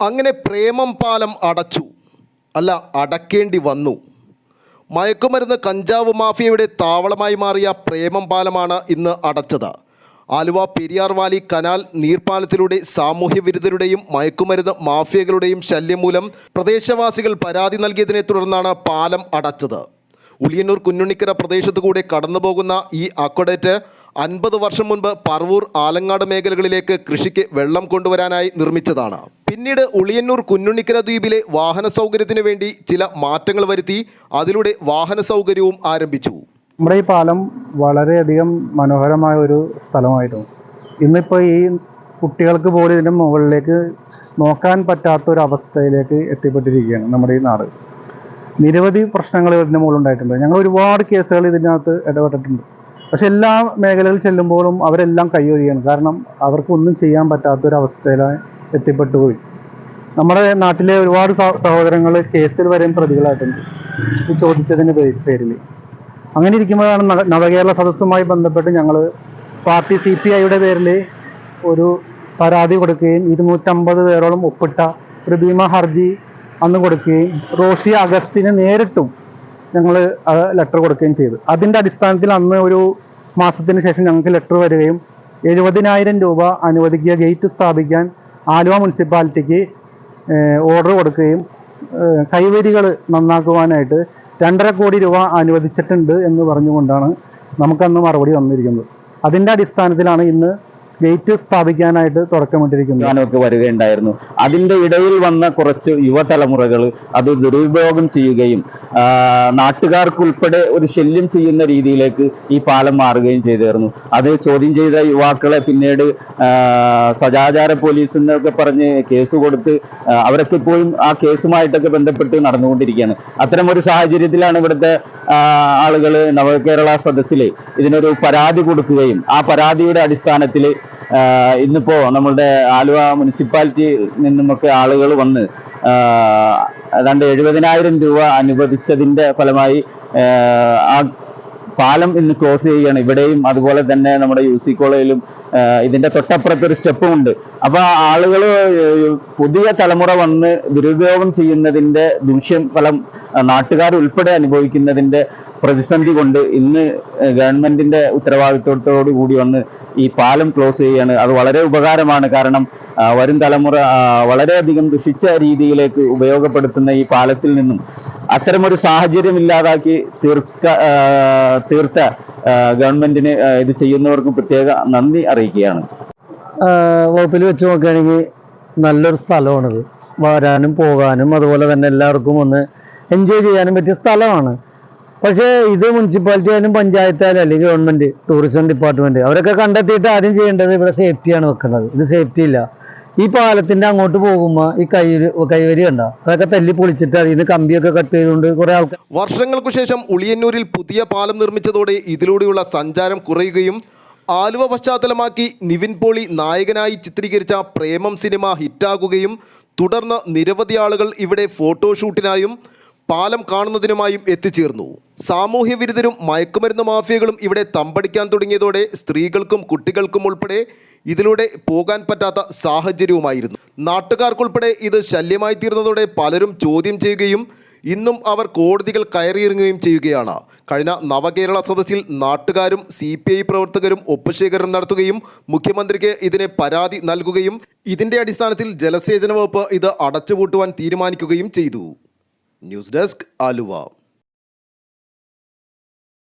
അങ്ങനെ പ്രേമം പാലം അടച്ചു. അല്ല അടക്കേണ്ടി വന്നു. മയക്കുമരുന്ന് കഞ്ചാവ് മാഫിയയുടെ താവളമായി മാറിയ പ്രേമം പാലമാണ് ഇന്ന് അടച്ചത്. ആലുവ പെരിയാർ വാലി കനാൽ നീർപ്പാലത്തിലൂടെ സാമൂഹ്യ വിരുദ്ധരുടെയും മയക്കുമരുന്ന് മാഫിയകളുടെയും ശല്യം മൂലം പ്രദേശവാസികൾ പരാതി നൽകിയതിനെ തുടർന്നാണ് പാലം അടച്ചത്. ഉളിയന്നൂർ കുഞ്ഞുണ്ണിക്കര പ്രദേശത്തു കൂടെ കടന്നുപോകുന്ന ഈ അക്വഡേറ്റ് അൻപത് വർഷം മുൻപ് പറവൂർ ആലങ്ങാട് മേഖലകളിലേക്ക് കൃഷിക്ക് വെള്ളം കൊണ്ടുവരാനായി നിർമ്മിച്ചതാണ്. പിന്നീട് ഉളിയന്നൂർ കുഞ്ഞുണ്ണിക്കര ദ്വീപിലെ വാഹന സൗകര്യത്തിന് വേണ്ടി ചില മാറ്റങ്ങൾ വരുത്തി അതിലൂടെ വാഹന സൗകര്യവും ആരംഭിച്ചു. നമ്മുടെ ഈ പാലം വളരെയധികം മനോഹരമായ ഒരു സ്ഥലമായിരുന്നു. ഇന്നിപ്പോൾ ഈ കുട്ടികൾക്ക് പോലും ഇതിന്റെ മുകളിലേക്ക് നോക്കാൻ പറ്റാത്ത ഒരു അവസ്ഥയിലേക്ക് എത്തിപ്പെട്ടിരിക്കുകയാണ് നമ്മുടെ ഈ നാട്. നിരവധി പ്രശ്നങ്ങൾ ഇതിന്റെ മുകളിൽ ഉണ്ടായിട്ടുണ്ട് ഞങ്ങൾ ഒരുപാട് കേസുകൾ ഇതിനകത്ത് ഇടപെട്ടിട്ടുണ്ട്. പക്ഷെ എല്ലാ മേഖലകളിൽ ചെല്ലുമ്പോഴും അവരെല്ലാം കൈയൊഴിയാണ്. കാരണം അവർക്കൊന്നും ചെയ്യാൻ പറ്റാത്തൊരവസ്ഥയിലാണ് എത്തിപ്പെട്ടു പോയി. നമ്മുടെ നാട്ടിലെ ഒരുപാട് സഹ- സഹോദരങ്ങൾ കേസിൽ വരെയും പ്രതികളായിട്ടുണ്ട്. ഈ ചോദിച്ചതിന്റെ പേരിൽ. അങ്ങനെ ഇരിക്കുമ്പോഴാണ് നവ- നവകേരള സദസ്സുമായി ബന്ധപ്പെട്ട് ഞങ്ങൾ പാർട്ടി സി പി ഐയുടെ പേരിൽ ഒരു പരാതി കൊടുക്കുകയും ഇരുന്നൂറ്റമ്പത് പേരോളം ഒപ്പിട്ട ഒരു ഭീമ ഹർജി അന്ന് കൊടുക്കുകയും റോഷി അഗസ്റ്റിന് നേരിട്ടും ഞങ്ങൾ ലെറ്റർ കൊടുക്കുകയും ചെയ്തു. അതിന്റെ അടിസ്ഥാനത്തിൽ അന്ന് ഒരു മാസത്തിന് ശേഷം ഞങ്ങൾക്ക് ലെറ്റർ വരികയും എഴുപതിനായിരം രൂപ അനുവദിക്കുക ഗേറ്റ് സ്ഥാപിക്കാൻ ആലുവ മുനിസിപ്പാലിറ്റിക്ക് ഓർഡർ കൊടുക്കുകയും കൈവരികൾ നന്നാക്കുവാനായിട്ട് രണ്ടര കോടി രൂപ അനുവദിച്ചിട്ടുണ്ട് എന്ന് പറഞ്ഞുകൊണ്ടാണ് നമുക്കന്ന് മറുപടി വന്നിരിക്കുന്നത് അതിന്റെ അടിസ്ഥാനത്തിലാണ് ഇന്ന് ഗേറ്റ് സ്ഥാപിക്കാനായിട്ട് തുടക്കമിട്ടിരിക്കുന്നു. വരികയുണ്ടായിരുന്നു. അതിന്റെ ഇടയിൽ വന്ന കുറച്ച് യുവതലമുറകൾ അത് ദുരുപയോഗം ചെയ്യുകയും നാട്ടുകാർക്കുൾപ്പെടെ ഒരു ശല്യം ചെയ്യുന്ന രീതിയിലേക്ക് ഈ പാലം മാറുകയും ചെയ്തിരുന്നു. അത് ചോദ്യം ചെയ്ത യുവാക്കളെ പിന്നീട് സദാചാര പോലീസ് എന്നൊക്കെ പറഞ്ഞ് കേസ് കൊടുത്ത് അവരൊക്കെ ഇപ്പോഴും ആ കേസുമായിട്ടൊക്കെ ബന്ധപ്പെട്ട് നടന്നുകൊണ്ടിരിക്കുകയാണ്. അത്തരം ഒരു സാഹചര്യത്തിലാണ് ഇവിടുത്തെ ആളുകൾ നവകേരള സദസ്സിൽ ഇതിനൊരു പരാതി കൊടുക്കുകയും ആ പരാതിയുടെ അടിസ്ഥാനത്തിൽ ഇന്നിപ്പോ നമ്മളുടെ ആലുവ മുനിസിപ്പാലിറ്റി നിന്നുമൊക്കെ ആളുകൾ വന്ന് ഏതാണ്ട് എഴുപതിനായിരം രൂപ അനുവദിച്ചതിന്റെ ഫലമായി ആ പാലം ഇന്ന് ക്ലോസ് ചെയ്യുകയാണ്. ഇവിടെയും അതുപോലെ തന്നെ നമ്മുടെ യു സി കോളേജിലും ഇതിന്റെ തൊട്ടപ്പുറത്ത് ഒരു സ്റ്റെപ്പും ഉണ്ട്. അപ്പൊ ആളുകൾ പുതിയ തലമുറ വന്ന് ദുരുപയോഗം ചെയ്യുന്നതിന്റെ ദൂഷ്യം ഫലം നാട്ടുകാർ ഉൾപ്പെടെ അനുഭവിക്കുന്നതിന്റെ പ്രതിസന്ധി കൊണ്ട് ഇന്ന് ഗവൺമെന്റിന്റെ ഉത്തരവാദിത്വത്തോടു കൂടി വന്ന് ഈ പാലം ക്ലോസ് ചെയ്യാണ് അത് വളരെ ഉപകാരമാണ്. കാരണം വരും തലമുറ വളരെയധികം ദുഷിച്ച രീതിയിലേക്ക് ഉപയോഗപ്പെടുത്തുന്ന ഈ പാലത്തിൽ നിന്നും അത്തരമൊരു സാഹചര്യം ഇല്ലാതാക്കി തീർക്ക തീർത്ത ഗവൺമെന്റിന് ഇത് ചെയ്യുന്നവർക്ക് പ്രത്യേക നന്ദി അറിയിക്കുകയാണ്. വകുപ്പിൽ വെച്ച് നോക്കുകയാണെങ്കിൽ നല്ലൊരു സ്ഥലമാണിത്. വരാനും പോകാനും അതുപോലെ തന്നെ എല്ലാവർക്കും ഒന്ന് എൻജോയ് ചെയ്യാനും പറ്റിയ സ്ഥലമാണ്. പക്ഷേ ഇത് മുനിസിപ്പാലിറ്റി ആയാലും പഞ്ചായത്ത് ആയാലും അല്ലെങ്കിൽ ഗവൺമെന്റ് ടൂറിസം ഡിപ്പാർട്ട്മെന്റ് അവരൊക്കെ കണ്ടെത്തിയിട്ട് ആദ്യം ചെയ്യേണ്ടത് ഇവിടെ സേഫ്റ്റിയാണ് വെക്കുന്നത്. ഇത് സേഫ്റ്റി ഇല്ല. ഈ പാലത്തിന്റെ അങ്ങോട്ട് പോകുമ്പോൾ ഈ കൈ കൈവരി കണ്ട? അതൊക്കെ തല്ലി പൊളിച്ചിട്ട് അതിൽ നിന്ന് കമ്പിയൊക്കെ കട്ട് ചെയ്തുകൊണ്ട് കുറെ ആൾക്കാർ വർഷങ്ങൾക്കു ശേഷം ഉളിയന്നൂരിൽ പുതിയ പാലം നിർമ്മിച്ചതോടെ ഇതിലൂടെയുള്ള സഞ്ചാരം കുറയുകയും ആലുവ പശ്ചാത്തലമാക്കി നിവിൻ പോളി നായകനായി ചിത്രീകരിച്ച പ്രേമം സിനിമ ഹിറ്റാകുകയും തുടർന്ന് നിരവധി ആളുകൾ ഇവിടെ ഫോട്ടോഷൂട്ടിനായും പാലം കാണുന്നതിനുമായും എത്തിച്ചേർന്നു. സാമൂഹ്യ വിരുദ്ധരും മയക്കുമരുന്ന് മാഫിയകളും ഇവിടെ തമ്പടിക്കാൻ തുടങ്ങിയതോടെ സ്ത്രീകൾക്കും കുട്ടികൾക്കും ഉൾപ്പെടെ ഇതിലൂടെ പോകാൻ പറ്റാത്ത സാഹചര്യവുമായിരുന്നു. നാട്ടുകാർക്കുൾപ്പെടെ ഇത് ശല്യമായി തീർന്നതോടെ പലരും ചോദ്യം ചെയ്യുകയും ഇന്നും അവർ കോടതികൾ കയറിയിറങ്ങുകയും ചെയ്യുകയാണ്. കഴിഞ്ഞ നവകേരള സദസ്സിൽ നാട്ടുകാരും സി പി ഐ പ്രവർത്തകരും ഒപ്പുശേഖരം നടത്തുകയും മുഖ്യമന്ത്രിക്ക് ഇതിനെ പരാതി നൽകുകയും ഇതിന്റെ അടിസ്ഥാനത്തിൽ ജലസേചന വകുപ്പ് ഇത് അടച്ചുപൂട്ടുവാൻ തീരുമാനിക്കുകയും ചെയ്തു. News desk Aluva.